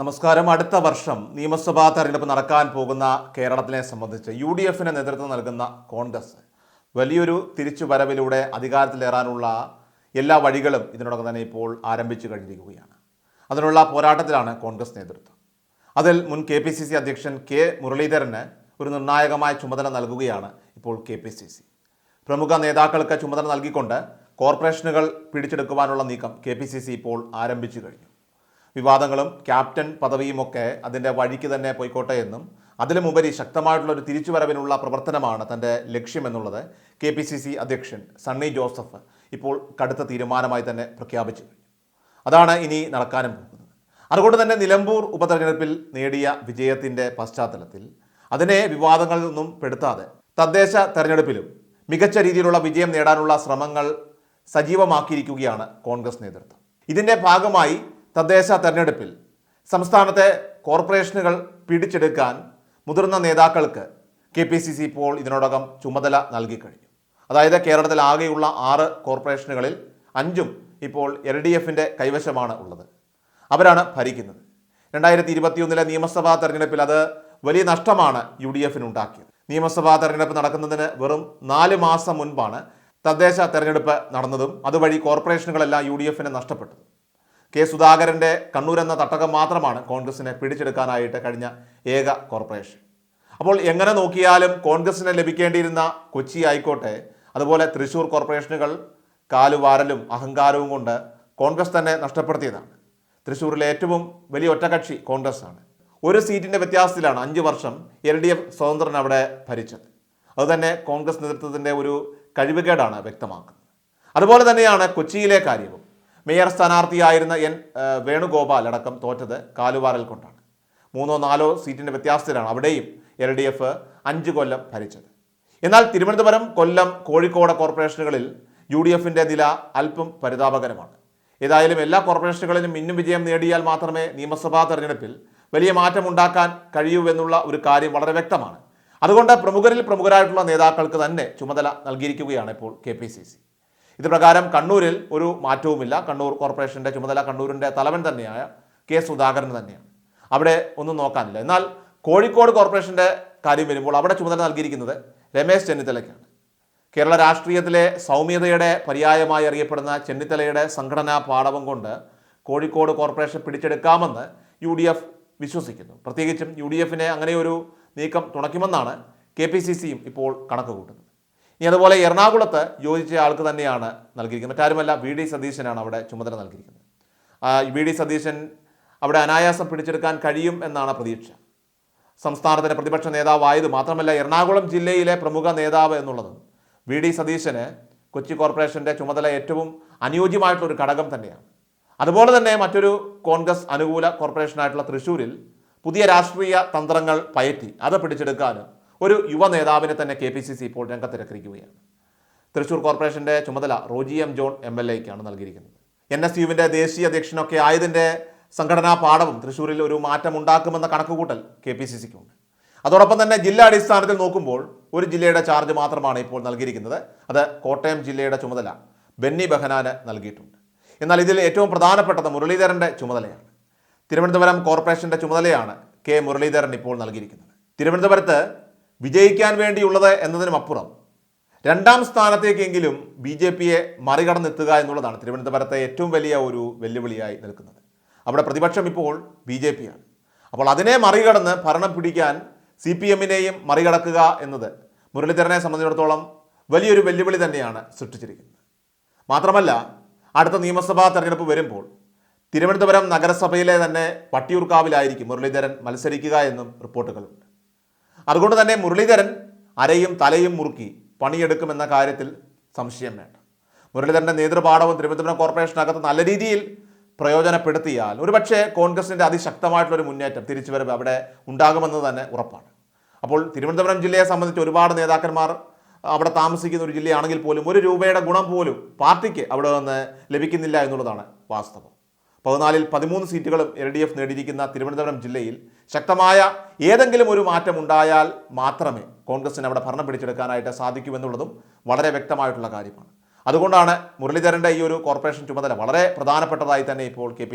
നമസ്കാരം. അടുത്ത വർഷം നിയമസഭാ തെരഞ്ഞെടുപ്പ് നടക്കാൻ പോകുന്ന കേരളത്തിനെ സംബന്ധിച്ച് യു ഡി എഫിന് നേതൃത്വം നൽകുന്ന കോൺഗ്രസ് വലിയൊരു തിരിച്ചു തിരിച്ചുവരവിലൂടെ അധികാരത്തിലേറാനുള്ള എല്ലാ വഴികളും ഇതിനോടകം തന്നെ ഇപ്പോൾ ആരംഭിച്ചു കഴിഞ്ഞിരിക്കുകയാണ്. അതിനുള്ള പോരാട്ടത്തിലാണ് കോൺഗ്രസ് നേതൃത്വം. അതിൽ മുൻ കെ പി സി സി അധ്യക്ഷൻ കെ മുരളീധരന് ഒരു നിർണായകമായ ചുമതല നൽകുകയാണ് ഇപ്പോൾ കെ പി സി സി. പ്രമുഖ നേതാക്കൾക്ക് ചുമതല നൽകിക്കൊണ്ട് കോർപ്പറേഷനുകൾ പിടിച്ചെടുക്കുവാനുള്ള നീക്കം കെ പി സി സി ഇപ്പോൾ ആരംഭിച്ചു കഴിഞ്ഞു. വിവാദങ്ങളും ക്യാപ്റ്റൻ പദവിയുമൊക്കെ അതിന്റെ വഴിക്ക് തന്നെ പോയിക്കോട്ടെ എന്നും അതിലുമുപരി ശക്തമായിട്ടുള്ള ഒരു തിരിച്ചുവരവിനുള്ള പ്രവർത്തനമാണ് തന്റെ ലക്ഷ്യമെന്നുള്ളത് കെ പി സി സി അധ്യക്ഷൻ സണ്ണി ജോസഫ് ഇപ്പോൾ കടുത്ത തീരുമാനമായി തന്നെ പ്രഖ്യാപിച്ചു. അതാണ് ഇനി നടക്കാനും പോകുന്നത്. അതുകൊണ്ട് തന്നെ നിലമ്പൂർ ഉപതെരഞ്ഞെടുപ്പിൽ നേടിയ വിജയത്തിന്റെ പശ്ചാത്തലത്തിൽ അതിനെ വിവാദങ്ങളിൽ നിന്നും പെടുത്താതെ തദ്ദേശ തെരഞ്ഞെടുപ്പിലും മികച്ച രീതിയിലുള്ള വിജയം നേടാനുള്ള ശ്രമങ്ങൾ സജീവമാക്കിയിരിക്കുകയാണ് കോൺഗ്രസ് നേതൃത്വം. ഇതിന്റെ ഭാഗമായി തദ്ദേശ തെരഞ്ഞെടുപ്പിൽ സംസ്ഥാനത്തെ കോർപ്പറേഷനുകൾ പിടിച്ചെടുക്കാൻ മുതിർന്ന നേതാക്കൾക്ക് കെ പി സി സി ഇപ്പോൾ ഇതിനോടകം ചുമതല നൽകിക്കഴിഞ്ഞു അതായത് കേരളത്തിൽ ആകെയുള്ള ആറ് കോർപ്പറേഷനുകളിൽ അഞ്ചും ഇപ്പോൾ എൽ ഡി എഫിന്റെ കൈവശമാണ് ഉള്ളത്. അവരാണ് ഭരിക്കുന്നത്. രണ്ടായിരത്തി ഇരുപത്തിയൊന്നിലെ നിയമസഭാ തെരഞ്ഞെടുപ്പിൽ അത് വലിയ നഷ്ടമാണ് യു ഡി എഫിന് ഉണ്ടാക്കിയത് നിയമസഭാ തെരഞ്ഞെടുപ്പ് നടക്കുന്നതിന് വെറും നാല് മാസം മുൻപാണ് തദ്ദേശ തെരഞ്ഞെടുപ്പ് നടന്നതും അതുവഴി കോർപ്പറേഷനുകളെല്ലാം യു ഡി എഫിന് നഷ്ടപ്പെട്ടത്. കെ സുധാകരന്റെ കണ്ണൂർ എന്ന തട്ടകം മാത്രമാണ് കോൺഗ്രസിനെ പിടിച്ചെടുക്കാനായിട്ട് കഴിഞ്ഞ ഏക കോർപ്പറേഷൻ. അപ്പോൾ എങ്ങനെ നോക്കിയാലും കോൺഗ്രസിന് ലഭിക്കേണ്ടിയിരുന്ന കൊച്ചി ആയിക്കോട്ടെ അതുപോലെ തൃശ്ശൂർ കോർപ്പറേഷനുകൾ കാലുവാരലും അഹങ്കാരവും കൊണ്ട് കോൺഗ്രസ് തന്നെ നഷ്ടപ്പെടുത്തിയതാണ്. തൃശ്ശൂരിലെ ഏറ്റവും വലിയ ഒറ്റകക്ഷി കോൺഗ്രസ് ആണ് ഒരു സീറ്റിന്റെ വ്യത്യാസത്തിലാണ് അഞ്ച് വർഷം എൽ ഡി എഫ് സ്വതന്ത്രൻ അവിടെ ഭരിച്ചത്. അതുതന്നെ കോൺഗ്രസ് നേതൃത്വത്തിന്റെ ഒരു കഴിവുകേടാണ് വ്യക്തമാക്കുന്നത്. അതുപോലെ തന്നെയാണ് കൊച്ചിയിലെ കാര്യവും. മേയർ സ്ഥാനാർത്ഥിയായിരുന്ന എൻ വേണുഗോപാൽ അടക്കം തോറ്റത് കാലുവാരൽ കൊണ്ടാണ്. മൂന്നോ നാലോ സീറ്റിന്റെ വ്യത്യാസത്തിലാണ് അവിടെയും എൽ ഡി എഫ് അഞ്ച് കൊല്ലം ഭരിച്ചത്. എന്നാൽ തിരുവനന്തപുരം കൊല്ലം കോഴിക്കോട് കോർപ്പറേഷനുകളിൽ യു ഡി എഫിന്റെ നില അല്പം പരിതാപകരമാണ്. ഏതായാലും എല്ലാ കോർപ്പറേഷനുകളിലും മിന്നും വിജയം നേടിയാൽ മാത്രമേ നിയമസഭാ തെരഞ്ഞെടുപ്പിൽ വലിയ മാറ്റം ഉണ്ടാക്കാൻ കഴിയൂ എന്നുള്ള ഒരു കാര്യം വളരെ വ്യക്തമാണ്. അതുകൊണ്ട് പ്രമുഖരിൽ പ്രമുഖരായിട്ടുള്ള നേതാക്കൾക്ക് തന്നെ ചുമതല നൽകിയിരിക്കുകയാണ് ഇപ്പോൾ കെ ഇത് പ്രകാരം കണ്ണൂരിൽ ഒരു മാറ്റവുമില്ല. കണ്ണൂർ കോർപ്പറേഷന്റെ ചുമതല കണ്ണൂരിന്റെ തലവൻ തന്നെയായ കെ സുധാകരൻ തന്നെയാണ്. അവിടെ ഒന്നും നോക്കാനില്ല. എന്നാൽ കോഴിക്കോട് കോർപ്പറേഷന്റെ കാര്യം വരുമ്പോൾ അവിടെ ചുമതല നൽകിയിരിക്കുന്നത് രമേശ് ചെന്നിത്തലയ്ക്കാണ്. കേരള രാഷ്ട്രീയത്തിലെ സൗമ്യതയുടെ പര്യായമായി അറിയപ്പെടുന്ന ചെന്നിത്തലയുടെ സംഘടനാ പാടവം കൊണ്ട് കോഴിക്കോട് കോർപ്പറേഷൻ പിടിച്ചെടുക്കാമെന്ന് യു ഡി എഫ് വിശ്വസിക്കുന്നു. പ്രത്യേകിച്ചും യു ഡി എഫിനെ അങ്ങനെയൊരു നീക്കം തുണയ്ക്കുമെന്നാണ് കെ പി സി സിയും ഇപ്പോൾ കണക്ക് കൂട്ടുന്നത് ഇനി അതുപോലെ എറണാകുളത്ത് യോജിച്ച ആൾക്ക് തന്നെയാണ് നൽകിയിരിക്കുന്നത്. മറ്റാരുമല്ല വി ഡി സതീശനാണ് അവിടെ ചുമതല നൽകിയിരിക്കുന്നത്. വി ഡി സതീശൻ അവിടെ അനായാസം പിടിച്ചെടുക്കാൻ കഴിയും എന്നാണ് പ്രതീക്ഷ. സംസ്ഥാനത്തിന്റെ പ്രതിപക്ഷ നേതാവായത് മാത്രമല്ല എറണാകുളം ജില്ലയിലെ പ്രമുഖ നേതാവ് എന്നുള്ളത് വി ഡി സതീശന് കൊച്ചി കോർപ്പറേഷന്റെ ചുമതല ഏറ്റവും അനുയോജ്യമായിട്ടുള്ള ഒരു ഘടകം തന്നെയാണ്. അതുപോലെ തന്നെ മറ്റൊരു കോൺഗ്രസ് അനുകൂല കോർപ്പറേഷനായിട്ടുള്ള തൃശ്ശൂരിൽ പുതിയ രാഷ്ട്രീയ തന്ത്രങ്ങൾ പയറ്റി അത് പിടിച്ചെടുക്കാനും ഒരു യുവ നേതാവിനെ തന്നെ കെ പി സി സി ഇപ്പോൾ രംഗത്തിറക്കിയിരിക്കുകയാണ്. തൃശൂർ കോർപ്പറേഷന്റെ ചുമതല Roji M John M L എക്കാണ് നൽകിയിരിക്കുന്നത്. എൻ എസ് യുവിന്റെ ദേശീയ അധ്യക്ഷനൊക്കെ ആയതിന്റെ സംഘടനാ പാഠവും തൃശ്ശൂരിൽ ഒരു മാറ്റം ഉണ്ടാക്കുമെന്ന കണക്കുകൂട്ടൽ കെ പി സി സിക്കുണ്ട്. അതോടൊപ്പം തന്നെ ജില്ലാ അടിസ്ഥാനത്തിൽ നോക്കുമ്പോൾ ഒരു ജില്ലയുടെ ചാർജ് മാത്രമാണ് ഇപ്പോൾ നൽകിയിരിക്കുന്നത്. അത് കോട്ടയം ജില്ലയുടെ ചുമതല ബെന്നി ബെഹനാന് നൽകിയിട്ടുണ്ട്. എന്നാൽ ഇതിൽ ഏറ്റവും പ്രധാനപ്പെട്ടത് മുരളീധരന്റെ ചുമതലയാണ്. തിരുവനന്തപുരം കോർപ്പറേഷന്റെ ചുമതലയാണ് കെ മുരളീധരൻ ഇപ്പോൾ നൽകിയിരിക്കുന്നത്. തിരുവനന്തപുരത്ത് വിജയിക്കാൻ വേണ്ടിയുള്ളത് എന്നതിനുമപ്പുറം രണ്ടാം സ്ഥാനത്തേക്കെങ്കിലും ബി ജെ പിയെ മറികടന്നെത്തുക എന്നുള്ളതാണ് തിരുവനന്തപുരത്തെ ഏറ്റവും വലിയ ഒരു വെല്ലുവിളിയായി നിൽക്കുന്നത്. അവിടെ പ്രതിപക്ഷം ഇപ്പോൾ ബി ജെ പിയാണ്. അപ്പോൾ അതിനെ മറികടന്ന് ഭരണം പിടിക്കാൻ സി പി എമ്മിനെയും മറികടക്കുക എന്നത് മുരളീധരനെ സംബന്ധിച്ചിടത്തോളം വലിയൊരു വെല്ലുവിളി തന്നെയാണ് സൃഷ്ടിച്ചിരിക്കുന്നത്. മാത്രമല്ല അടുത്ത നിയമസഭാ തെരഞ്ഞെടുപ്പ് വരുമ്പോൾ തിരുവനന്തപുരം നഗരസഭയിലെ തന്നെ പട്ടിയൂർക്കാവിലായിരിക്കും മുരളീധരൻ മത്സരിക്കുക എന്നും റിപ്പോർട്ടുകളുണ്ട്. അതുകൊണ്ട് തന്നെ മുരളീധരൻ അരയും തലയും മുറുക്കി പണിയെടുക്കുമെന്ന കാര്യത്തിൽ സംശയം വേണ്ട. മുരളീധരന്റെ നേതൃപാഠവും തിരുവനന്തപുരം കോർപ്പറേഷനകത്ത് നല്ല രീതിയിൽ പ്രയോജനപ്പെടുത്തിയാൽ ഒരുപക്ഷെ കോൺഗ്രസിന്റെ അതിശക്തമായിട്ടുള്ളൊരു മുന്നേറ്റം തിരിച്ചുവരവ് അവിടെ ഉണ്ടാകുമെന്ന് തന്നെ ഉറപ്പാണ്. അപ്പോൾ തിരുവനന്തപുരം ജില്ലയെ സംബന്ധിച്ച് ഒരുപാട് നേതാക്കന്മാർ അവിടെ താമസിക്കുന്ന ഒരു ജില്ലയാണെങ്കിൽ പോലും ഒരു രൂപയുടെ ഗുണം പോലും പാർട്ടിക്ക് അവിടെ നിന്ന് ലഭിക്കുന്നില്ല എന്നുള്ളതാണ് വാസ്തവം. പതിനാലിൽ പതിമൂന്ന് സീറ്റുകളും എൽ ഡി എഫ് നേടിയിരിക്കുന്ന തിരുവനന്തപുരം ജില്ലയിൽ ശക്തമായ ഏതെങ്കിലും ഒരു മാറ്റം ഉണ്ടായാൽ മാത്രമേ കോൺഗ്രസിന് അവിടെ ഭരണം പിടിച്ചെടുക്കാനായിട്ട് സാധിക്കുമെന്നുള്ളതും വളരെ വ്യക്തമായിട്ടുള്ള കാര്യമാണ്. അതുകൊണ്ടാണ് മുരളീധരന്റെ ഈ ഒരു കോർപ്പറേഷൻ ചുമതല വളരെ പ്രധാനപ്പെട്ടതായി തന്നെ ഇപ്പോൾ കെ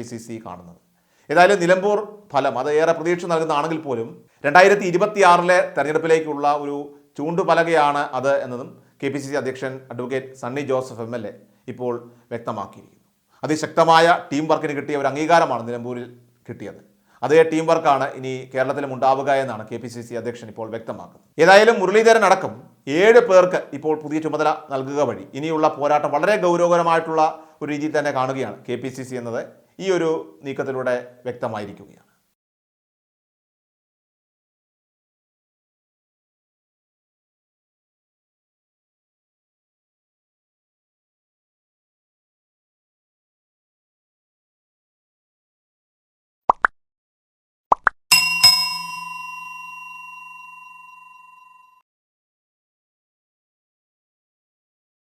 കാണുന്നത്. ഏതായാലും നിലമ്പൂർ ഫലം അത് ഏറെ പ്രതീക്ഷ നൽകുന്നതാണെങ്കിൽ പോലും രണ്ടായിരത്തി ഇരുപത്തിയാറിലെ തെരഞ്ഞെടുപ്പിലേക്കുള്ള ഒരു ചൂണ്ടുപലകയാണ് അത് എന്നതും കെ പി സി സി അധ്യക്ഷൻ advocate Sunny Joseph M L A ഇപ്പോൾ വ്യക്തമാക്കിയിരിക്കുന്നു. അതിശക്തമായ ടീം വർക്കിന് കിട്ടിയ ഒരു അംഗീകാരമാണ് നിലമ്പൂരിൽ കിട്ടിയത്. അതേ ടീം വർക്കാണ് ഇനി കേരളത്തിലും ഉണ്ടാവുക എന്നാണ് കെ പി സി സി അധ്യക്ഷൻ ഇപ്പോൾ വ്യക്തമാക്കുന്നത്. ഏതായാലും മുരളീധരൻ അടക്കം ഏഴ് പേർക്ക് ഇപ്പോൾ പുതിയ ചുമതല നൽകുക വഴി ഇനിയുള്ള പോരാട്ടം വളരെ ഗൗരവകരമായിട്ടുള്ള ഒരു രീതിയിൽ തന്നെ കാണുകയാണ് കെ പി സി സി എന്നത്. ഈ ഒരു നീക്കത്തിലൂടെ വ്യക്തമായിരിക്കുകയാണ്.